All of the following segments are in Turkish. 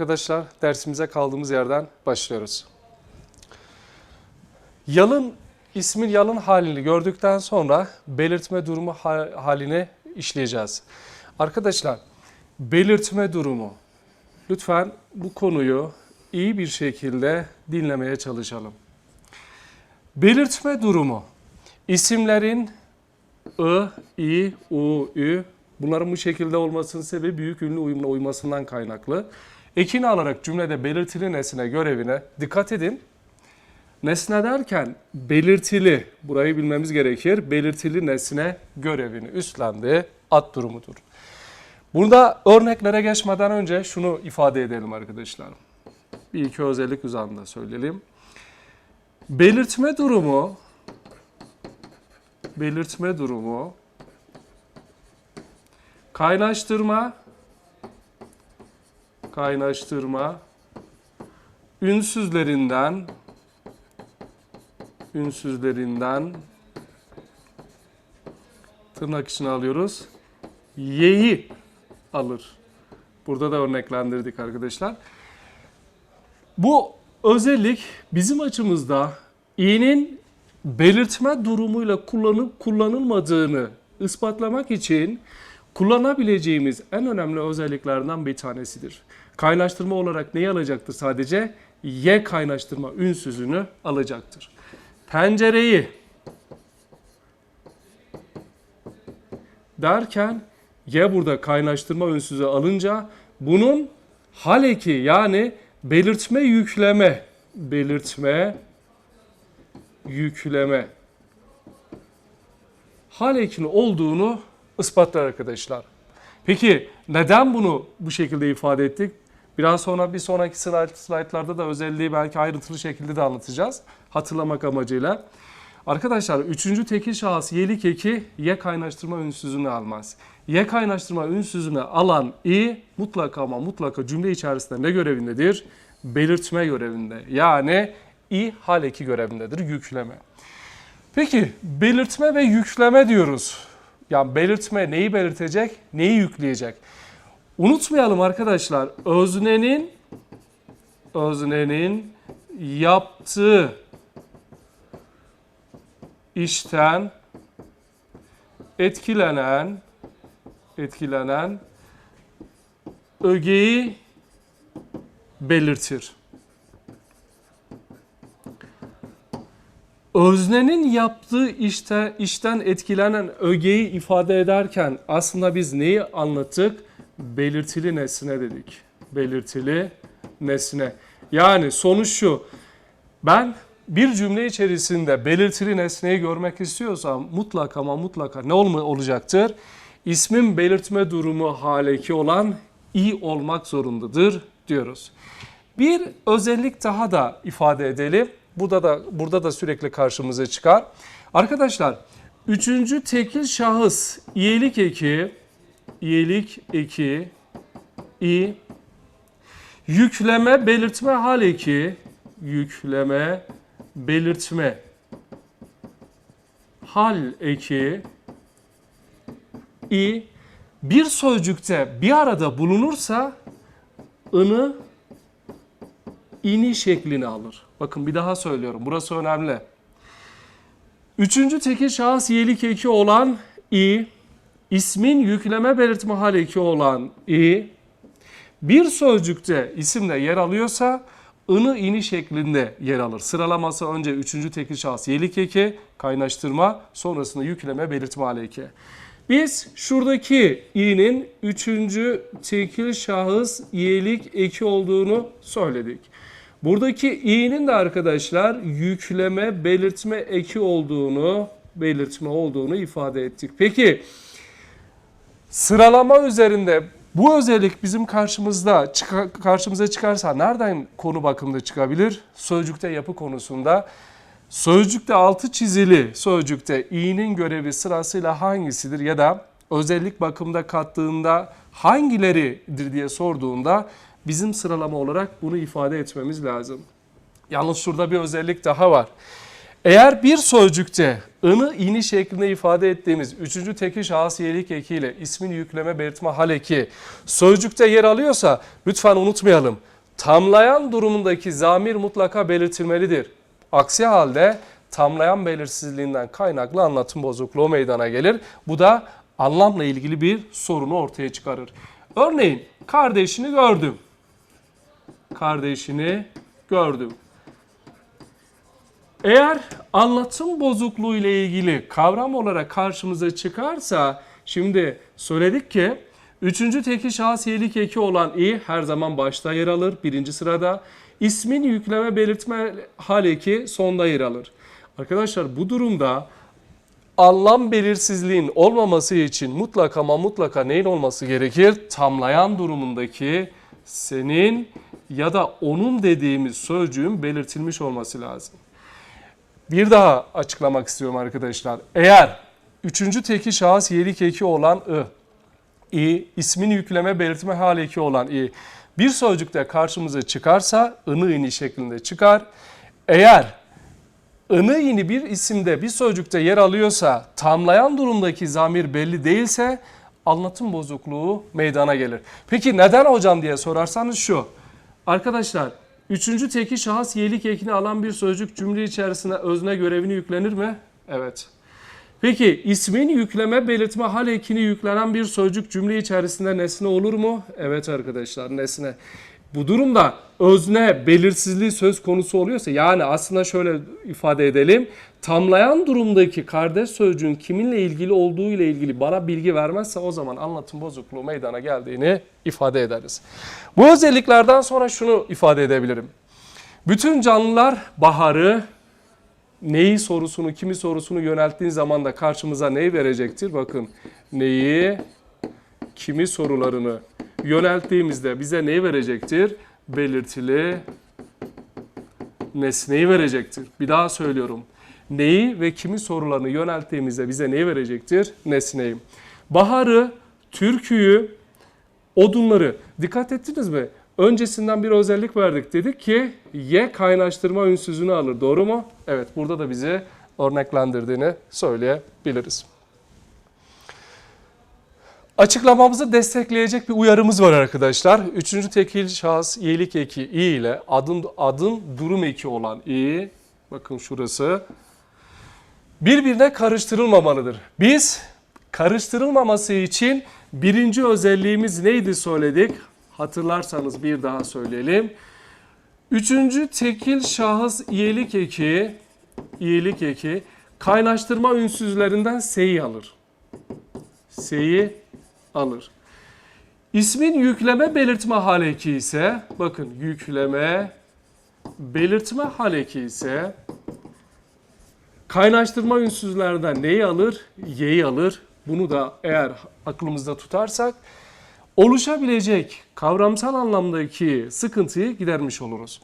Arkadaşlar dersimize kaldığımız yerden başlıyoruz. Yalın ismin yalın halini gördükten sonra belirtme durumu ha- halini işleyeceğiz. Arkadaşlar belirtme durumu. Lütfen bu konuyu iyi bir şekilde dinlemeye çalışalım. Belirtme durumu. İsimlerin I, I, U, Ü bunların bu şekilde olmasının sebebi büyük ünlü uyumla uymasından kaynaklı. Ekini alarak cümlede belirtili nesne görevine dikkat edin. Nesne derken belirtili, burayı bilmemiz gerekir. Belirtili nesne görevini üstlendi ad durumudur. Burada örneklere geçmeden önce şunu ifade edelim arkadaşlar. Bir iki özellik üzerinde söyleyelim. Belirtme durumu belirtme durumu kaynaştırma kaynaştırma ünsüzlerinden ünsüzlerinden tırnak içine alıyoruz. Y'yi alır. Burada da örneklendirdik arkadaşlar. Bu özellik bizim açımızda i'nin belirtme durumuyla kullanıp kullanılmadığını ispatlamak için kullanabileceğimiz en önemli özelliklerden bir tanesidir. Kaynaştırma olarak neyi alacaktır sadece? Y kaynaştırma ünsüzünü alacaktır. Tencereyi derken Y burada kaynaştırma ünsüzü alınca bunun hal eki yani belirtme yükleme belirtme yükleme hal ekini olduğunu ispatlar arkadaşlar. Peki neden bunu bu şekilde ifade ettik? Biraz sonra bir sonraki slide, slaytlarda da özelliği belki ayrıntılı şekilde de anlatacağız. Hatırlamak amacıyla. Arkadaşlar üçüncü tekil şahıs yelik eki ye kaynaştırma ünsüzünü almaz. Ye kaynaştırma ünsüzünü alan i mutlaka ama mutlaka cümle içerisinde ne görevindedir? Belirtme görevinde. Yani i hal eki görevindedir yükleme. Peki belirtme ve yükleme diyoruz. Yani belirtme neyi belirtecek, neyi yükleyecek? Unutmayalım arkadaşlar öznenin öznenin yaptığı işten etkilenen etkilenen ögeyi belirtir. Öznenin yaptığı işte işten etkilenen ögeyi ifade ederken aslında biz neyi anlattık? Belirtili nesne dedik. Belirtili nesne. Yani sonuç şu. Ben bir cümle içerisinde belirtili nesneyi görmek istiyorsam mutlaka ama mutlaka ne olma olacaktır? İsmin belirtme durumu haleki olan i olmak zorundadır diyoruz. Bir özellik daha da ifade edelim. Burada da burada da sürekli karşımıza çıkar. Arkadaşlar, üçüncü tekil şahıs iyilik eki, iyilik eki, i, yükleme belirtme hal eki, yükleme belirtme hal eki, i, bir sözcükte bir arada bulunursa ını ini şeklini alır. Bakın bir daha söylüyorum. Burası önemli. Üçüncü tekil şahıs yelik eki olan i, ismin yükleme belirtme hal eki olan i, bir sözcükte isimle yer alıyorsa ını ini şeklinde yer alır. Sıralaması önce üçüncü tekil şahıs yelik eki, kaynaştırma, sonrasında yükleme belirtme hal eki. Biz şuradaki i'nin üçüncü tekil şahıs yelik eki olduğunu söyledik. Buradaki i'nin de arkadaşlar yükleme belirtme eki olduğunu belirtme olduğunu ifade ettik. Peki sıralama üzerinde bu özellik bizim karşımızda çıka- karşımıza çıkarsa nereden konu bakımında çıkabilir? Sözcükte yapı konusunda. Sözcükte altı çizili sözcükte i'nin görevi sırasıyla hangisidir ya da özellik bakımında kattığında hangileridir diye sorduğunda bizim sıralama olarak bunu ifade etmemiz lazım. Yalnız şurada bir özellik daha var. Eğer bir sözcükte ını ini şeklinde ifade ettiğimiz üçüncü tekil şahıs yelik ekiyle ismin yükleme belirtme hal eki sözcükte yer alıyorsa lütfen unutmayalım. Tamlayan durumundaki zamir mutlaka belirtilmelidir. Aksi halde tamlayan belirsizliğinden kaynaklı anlatım bozukluğu meydana gelir. Bu da anlamla ilgili bir sorunu ortaya çıkarır. Örneğin kardeşini gördüm. Kardeşini gördüm. Eğer anlatım bozukluğu ile ilgili kavram olarak karşımıza çıkarsa şimdi söyledik ki üçüncü tekil şahıs yelik eki olan i her zaman başta yer alır birinci sırada. İsmin yükleme belirtme hal eki sonda yer alır. Arkadaşlar bu durumda anlam belirsizliğin olmaması için mutlaka ama mutlaka neyin olması gerekir? Tamlayan durumundaki senin ya da onun dediğimiz sözcüğün belirtilmiş olması lazım. Bir daha açıklamak istiyorum arkadaşlar. Eğer üçüncü teki şahıs yelik eki olan ı, i, ismini yükleme belirtme hal eki olan i, bir sözcükte karşımıza çıkarsa ını ini şeklinde çıkar. Eğer ını ini bir isimde bir sözcükte yer alıyorsa tamlayan durumdaki zamir belli değilse anlatım bozukluğu meydana gelir. Peki neden hocam diye sorarsanız şu. Arkadaşlar üçüncü teki şahıs yelik ekini alan bir sözcük cümle içerisine özne görevini yüklenir mi? Evet. Peki ismin yükleme belirtme hal ekini yüklenen bir sözcük cümle içerisinde nesne olur mu? Evet arkadaşlar nesne. Bu durumda özne belirsizliği söz konusu oluyorsa yani aslında şöyle ifade edelim. Tamlayan durumdaki kardeş sözcüğün kiminle ilgili olduğu ile ilgili bana bilgi vermezse o zaman anlatım bozukluğu meydana geldiğini ifade ederiz. Bu özelliklerden sonra şunu ifade edebilirim. Bütün canlılar baharı neyi sorusunu, kimi sorusunu yönelttiğin zaman da karşımıza neyi verecektir? Bakın neyi, kimi sorularını yönelttiğimizde bize neyi verecektir? Belirtili nesneyi verecektir. Bir daha söylüyorum. Neyi ve kimi sorularını yönelttiğimizde bize neyi verecektir? Nesneyi. Baharı, türküyü, odunları. Dikkat ettiniz mi? Öncesinden bir özellik verdik. Dedik ki ye kaynaştırma ünsüzünü alır. Doğru mu? Evet burada da bizi örneklendirdiğini söyleyebiliriz. Açıklamamızı destekleyecek bir uyarımız var arkadaşlar. Üçüncü tekil şahıs iyilik eki i ile adın adın durum eki olan i bakın şurası birbirine karıştırılmamalıdır. Biz karıştırılmaması için birinci özelliğimiz neydi söyledik? Hatırlarsanız bir daha söyleyelim. Üçüncü tekil şahıs iyilik eki iyilik eki kaynaştırma ünsüzlerinden seyi alır. Seyi alır. İsmin yükleme belirtme hal eki ise bakın yükleme belirtme hal eki ise kaynaştırma ünsüzlerden neyi alır? Y'yi alır. Bunu da eğer aklımızda tutarsak oluşabilecek kavramsal anlamdaki sıkıntıyı gidermiş oluruz.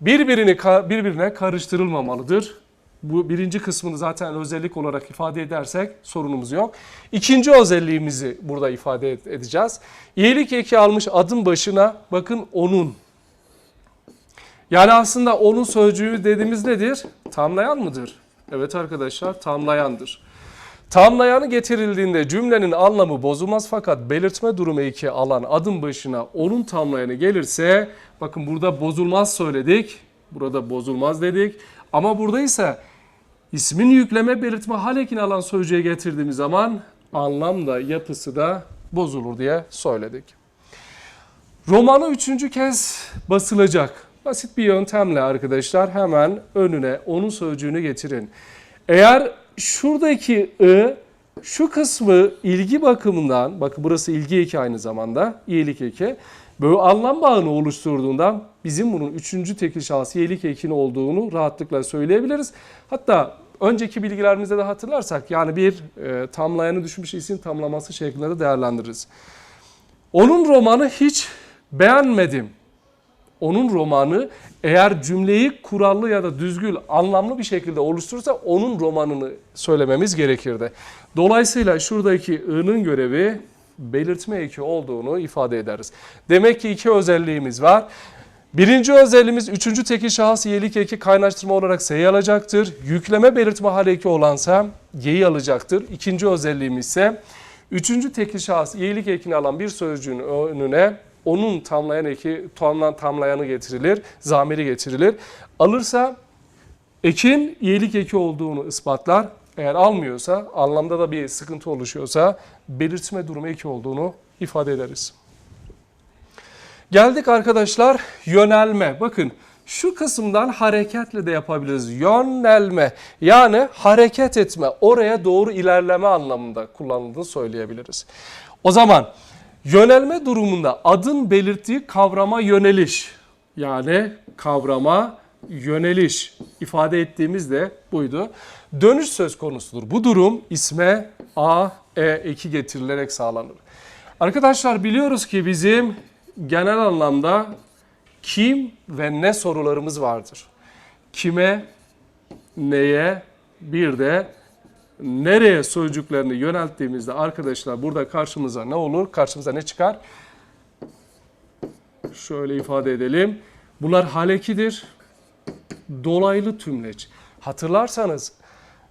Birbirini birbirine karıştırılmamalıdır. Bu birinci kısmını zaten özellik olarak ifade edersek sorunumuz yok. İkinci özelliğimizi burada ifade edeceğiz. İyilik eki almış adım başına bakın onun. Yani aslında onun sözcüğü dediğimiz nedir? Tamlayan mıdır? Evet arkadaşlar tamlayandır. Tamlayanı getirildiğinde cümlenin anlamı bozulmaz fakat belirtme durumu eki alan adım başına onun tamlayanı gelirse bakın burada bozulmaz söyledik. Burada bozulmaz dedik. Ama burada ise ismin yükleme belirtme hal ekini alan sözcüğe getirdiğimiz zaman anlam da yapısı da bozulur diye söyledik. Romanı üçüncü kez basılacak. Basit bir yöntemle arkadaşlar hemen önüne onun sözcüğünü getirin. Eğer şuradaki ı şu kısmı ilgi bakımından, bakın burası ilgi eki aynı zamanda, iyilik eki. Böyle anlam bağını oluşturduğundan bizim bunun üçüncü tekil şahıs iyilik ekini olduğunu rahatlıkla söyleyebiliriz. Hatta önceki bilgilerimizde de hatırlarsak yani bir e, tamlayanı düşmüş isim tamlaması şeklinde de değerlendiririz. Onun romanı hiç beğenmedim. Onun romanı eğer cümleyi kurallı ya da düzgün, anlamlı bir şekilde oluşturursa onun romanını söylememiz gerekirdi. Dolayısıyla şuradaki i'nin görevi belirtme eki olduğunu ifade ederiz. Demek ki iki özelliğimiz var. Birinci özelliğimiz üçüncü tekil şahıs y'lik eki kaynaştırma olarak s'yi alacaktır. Yükleme belirtme hal eki olansa y'yi alacaktır. İkinci özelliğimiz ise üçüncü tekil şahıs y'lik ekini alan bir sözcüğün önüne onun tamlayan eki, tamlayan, tamlayanı getirilir, zamiri getirilir. Alırsa ekin y'lik eki olduğunu ispatlar. Eğer almıyorsa, anlamda da bir sıkıntı oluşuyorsa belirtme durumu eki olduğunu ifade ederiz. Geldik arkadaşlar yönelme. Bakın şu kısımdan hareketle de yapabiliriz. Yönelme yani hareket etme, oraya doğru ilerleme anlamında kullanıldığını söyleyebiliriz. O zaman yönelme durumunda adın belirttiği kavrama yöneliş yani kavrama yöneliş ifade ettiğimiz de buydu. Dönüş söz konusudur. Bu durum isme a, e eki getirilerek sağlanır. Arkadaşlar biliyoruz ki bizim genel anlamda kim ve ne sorularımız vardır. Kime, neye, bir de nereye sözcüklerini yönelttiğimizde arkadaşlar burada karşımıza ne olur? Karşımıza ne çıkar? Şöyle ifade edelim. Bunlar halekidir. Dolaylı tümleç. Hatırlarsanız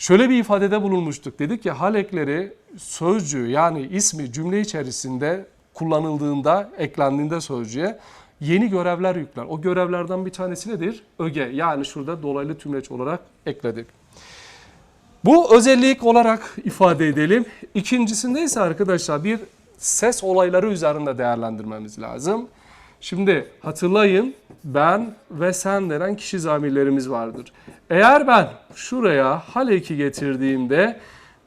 şöyle bir ifadede bulunmuştuk. Dedik ki halekleri sözcüğü yani ismi cümle içerisinde kullanıldığında, eklendiğinde sözcüğe yeni görevler yükler. O görevlerden bir tanesi nedir? Öge. Yani şurada dolaylı tümleç olarak ekledik. Bu özellik olarak ifade edelim. İkincisinde ise arkadaşlar bir ses olayları üzerinde değerlendirmemiz lazım. Şimdi hatırlayın ben ve sen denen kişi zamirlerimiz vardır. Eğer ben şuraya hal eki getirdiğimde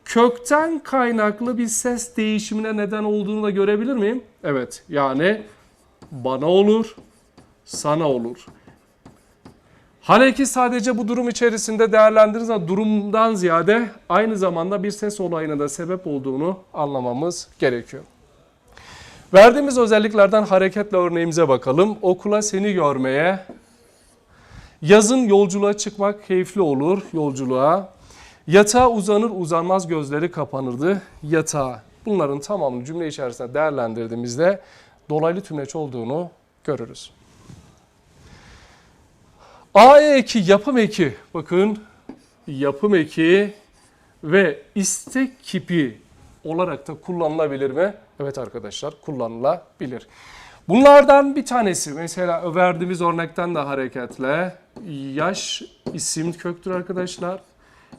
kökten kaynaklı bir ses değişimine neden olduğunu da görebilir miyim? Evet yani bana olur, sana olur. Hal eki sadece bu durum içerisinde değerlendiririz ama durumdan ziyade aynı zamanda bir ses olayına da sebep olduğunu anlamamız gerekiyor. Verdiğimiz özelliklerden hareketle örneğimize bakalım. Okula seni görmeye, yazın yolculuğa çıkmak keyifli olur yolculuğa. Yatağa uzanır uzanmaz gözleri kapanırdı yatağa. Bunların tamamını cümle içerisinde değerlendirdiğimizde dolaylı tümleç olduğunu görürüz. AE eki, yapım eki. Bakın yapım eki ve istek kipi olarak da kullanılabilir mi? Evet arkadaşlar kullanılabilir. Bunlardan bir tanesi mesela verdiğimiz örnekten de hareketle yaş isim köktür arkadaşlar.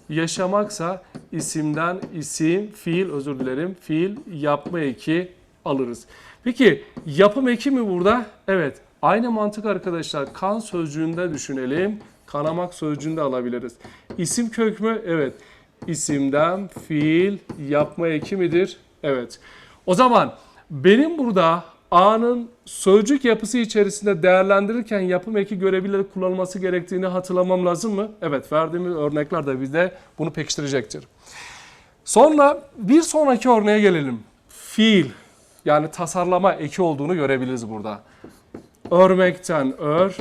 Yaşamaksa isimden isim, fiil özür dilerim, fiil yapma eki alırız. Peki yapım eki mi burada? Evet. Aynı mantık arkadaşlar kan sözcüğünde düşünelim. Kanamak sözcüğünde alabiliriz. İsim kök mü? Evet. İsimden fiil yapma eki midir? Evet. O zaman benim burada A'nın sözcük yapısı içerisinde değerlendirirken yapım eki görevlileri kullanılması gerektiğini hatırlamam lazım mı? Evet verdiğimiz örnekler de bize bunu pekiştirecektir. Sonra bir sonraki örneğe gelelim. Fiil yani tasarlama eki olduğunu görebiliriz burada. Örmekten ör,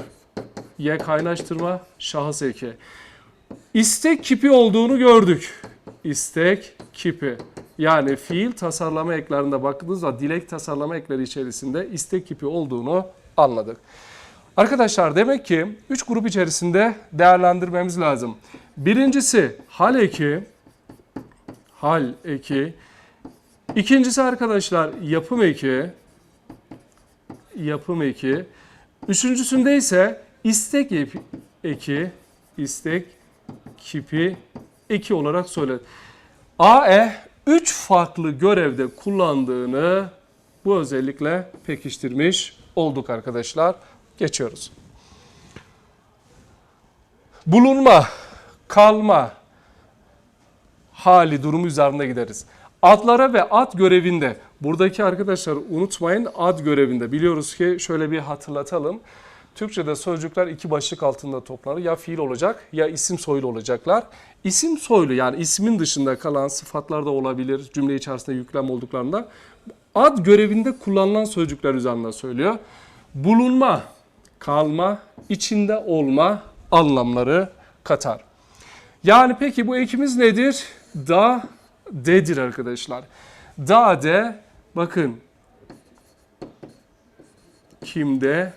ye kaynaştırma, şahıs eki. İstek kipi olduğunu gördük. İstek kipi. Yani fiil tasarlama eklerinde baktığımızda dilek tasarlama ekleri içerisinde istek kipi olduğunu anladık. Arkadaşlar demek ki 3 grup içerisinde değerlendirmemiz lazım. Birincisi hal eki, hal eki. İkincisi arkadaşlar yapım eki, yapım eki. Üçüncüsünde ise istek eki, istek kipi eki olarak söyledik. AE 3 farklı görevde kullandığını bu özellikle pekiştirmiş olduk arkadaşlar. Geçiyoruz. Bulunma, kalma hali durumu üzerinde gideriz. Adlara ve ad görevinde buradaki arkadaşlar unutmayın ad görevinde biliyoruz ki şöyle bir hatırlatalım. Türkçe'de sözcükler iki başlık altında toplanır. Ya fiil olacak ya isim soylu olacaklar. İsim soylu yani ismin dışında kalan sıfatlar da olabilir cümle içerisinde yüklem olduklarında. Ad görevinde kullanılan sözcükler üzerinde söylüyor. Bulunma, kalma, içinde olma anlamları katar. Yani peki bu ekimiz nedir? Da, dedir arkadaşlar. Da de bakın kimde,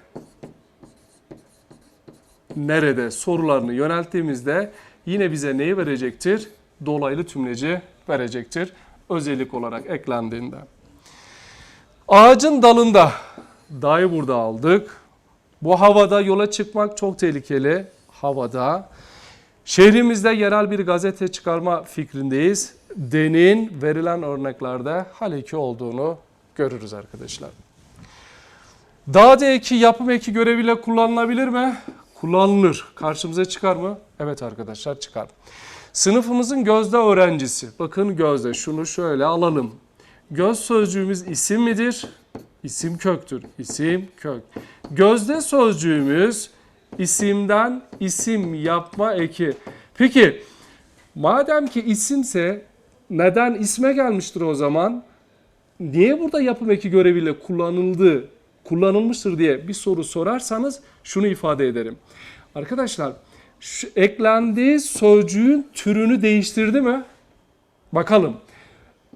nerede sorularını yönelttiğimizde yine bize neyi verecektir? Dolaylı tümleci verecektir özellik olarak eklendiğinde. Ağacın dalında dayı burada aldık. Bu havada yola çıkmak çok tehlikeli. Havada. Şehrimizde yerel bir gazete çıkarma fikrindeyiz. Denin verilen örneklerde haleki olduğunu görürüz arkadaşlar. Dağda eki yapım eki göreviyle kullanılabilir mi? Kullanılır. Karşımıza çıkar mı? Evet arkadaşlar çıkar. Sınıfımızın gözde öğrencisi. Bakın gözde şunu şöyle alalım. Göz sözcüğümüz isim midir? İsim köktür. İsim kök. Gözde sözcüğümüz isimden isim yapma eki. Peki madem ki isimse neden isme gelmiştir o zaman? Niye burada yapım eki göreviyle kullanıldı, kullanılmıştır diye bir soru sorarsanız şunu ifade ederim. Arkadaşlar şu eklendiği sözcüğün türünü değiştirdi mi? Bakalım.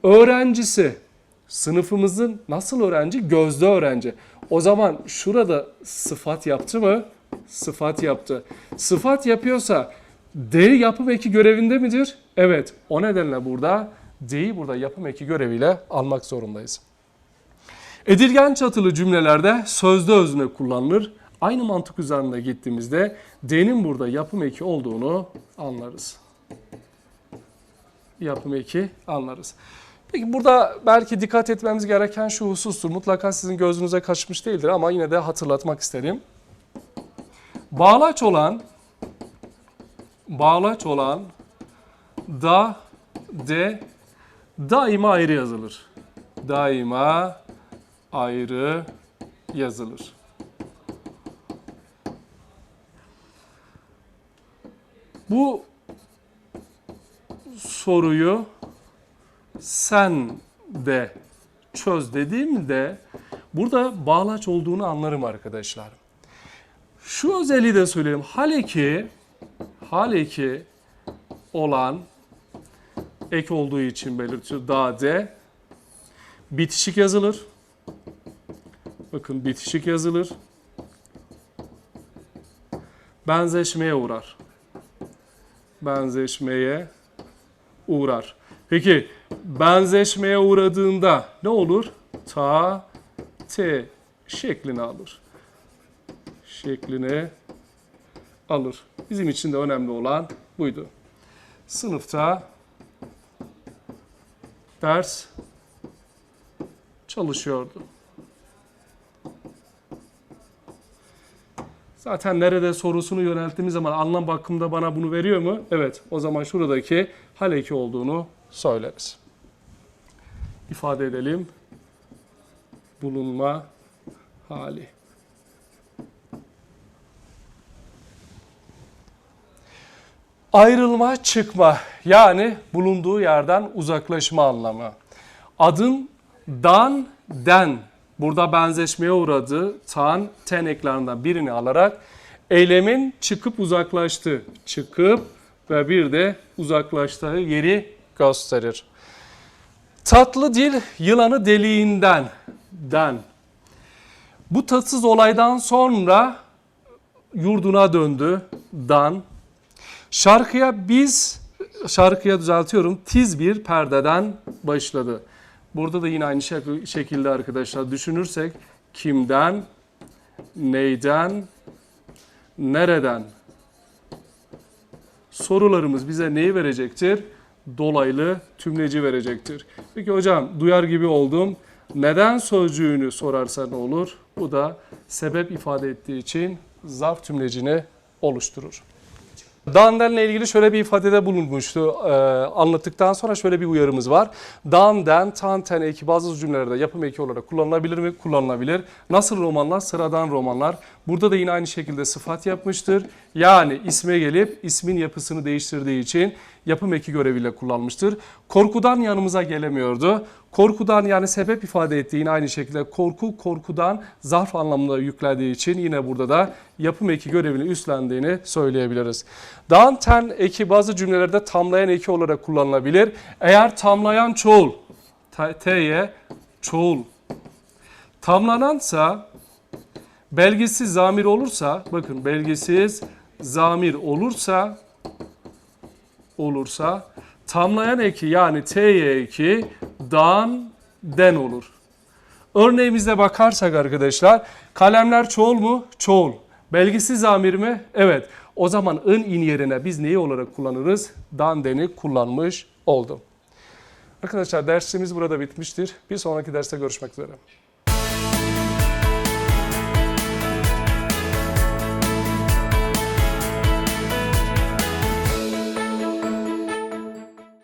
Öğrencisi sınıfımızın nasıl öğrenci? Gözde öğrenci. O zaman şurada sıfat yaptı mı? Sıfat yaptı. Sıfat yapıyorsa D yapım eki görevinde midir? Evet. O nedenle burada D'yi burada yapım eki göreviyle almak zorundayız. Edilgen çatılı cümlelerde sözde özne kullanılır. Aynı mantık üzerinde gittiğimizde D'nin burada yapım eki olduğunu anlarız. Yapım eki anlarız. Peki burada belki dikkat etmemiz gereken şu husustur. Mutlaka sizin gözünüze kaçmış değildir ama yine de hatırlatmak isterim. Bağlaç olan bağlaç olan da de daima ayrı yazılır. Daima ayrı yazılır. Bu soruyu sen de çöz dediğimde burada bağlaç olduğunu anlarım arkadaşlar. Şu özelliği de söyleyeyim. Hale ki, hale ki olan ek olduğu için belirtiyor. Da de bitişik yazılır. Bakın bitişik yazılır. Benzeşmeye uğrar. Benzeşmeye uğrar. Peki benzeşmeye uğradığında ne olur? Ta, te şeklini alır. Şeklini alır. Bizim için de önemli olan buydu. Sınıfta ders çalışıyordu. Zaten nerede sorusunu yönelttiğimiz zaman anlam bakımında bana bunu veriyor mu? Evet. O zaman şuradaki haleki olduğunu söyleriz. İfade edelim. Bulunma hali. Ayrılma, çıkma yani bulunduğu yerden uzaklaşma anlamı. Adın dan, den burada benzeşmeye uğradı. Tan, ten eklerinden birini alarak eylemin çıkıp uzaklaştı. Çıkıp ve bir de uzaklaştığı yeri gösterir. Tatlı dil yılanı deliğinden den. Bu tatsız olaydan sonra yurduna döndü dan. Şarkıya biz şarkıya düzeltiyorum tiz bir perdeden başladı. Burada da yine aynı şek- şekilde arkadaşlar düşünürsek kimden, neyden, nereden sorularımız bize neyi verecektir? Dolaylı tümleci verecektir. Peki hocam duyar gibi oldum. Neden sözcüğünü sorarsa ne olur? Bu da sebep ifade ettiği için zarf tümlecini oluşturur. Danden'le ilgili şöyle bir ifadede bulunmuştu. Ee, anlattıktan sonra şöyle bir uyarımız var. Danden, tanten eki bazı cümlelerde yapım eki olarak kullanılabilir mi? Kullanılabilir. Nasıl romanlar? Sıradan romanlar. Burada da yine aynı şekilde sıfat yapmıştır. Yani isme gelip ismin yapısını değiştirdiği için yapım eki göreviyle kullanmıştır. Korkudan yanımıza gelemiyordu. Korkudan yani sebep ifade ettiği yine aynı şekilde korku korkudan zarf anlamında yüklediği için yine burada da yapım eki görevini üstlendiğini söyleyebiliriz. Dan ten eki bazı cümlelerde tamlayan eki olarak kullanılabilir. Eğer tamlayan çoğul, t'ye çoğul. Tamlanansa belgesiz zamir olursa bakın belgesiz zamir olursa olursa tamlayan eki yani t'ye eki dan den olur. Örneğimize bakarsak arkadaşlar kalemler çoğul mu? Çoğul. Belgisi zamir mi? Evet. O zaman ın in yerine biz neyi olarak kullanırız? Dan deni kullanmış oldum. Arkadaşlar dersimiz burada bitmiştir. Bir sonraki derste görüşmek üzere.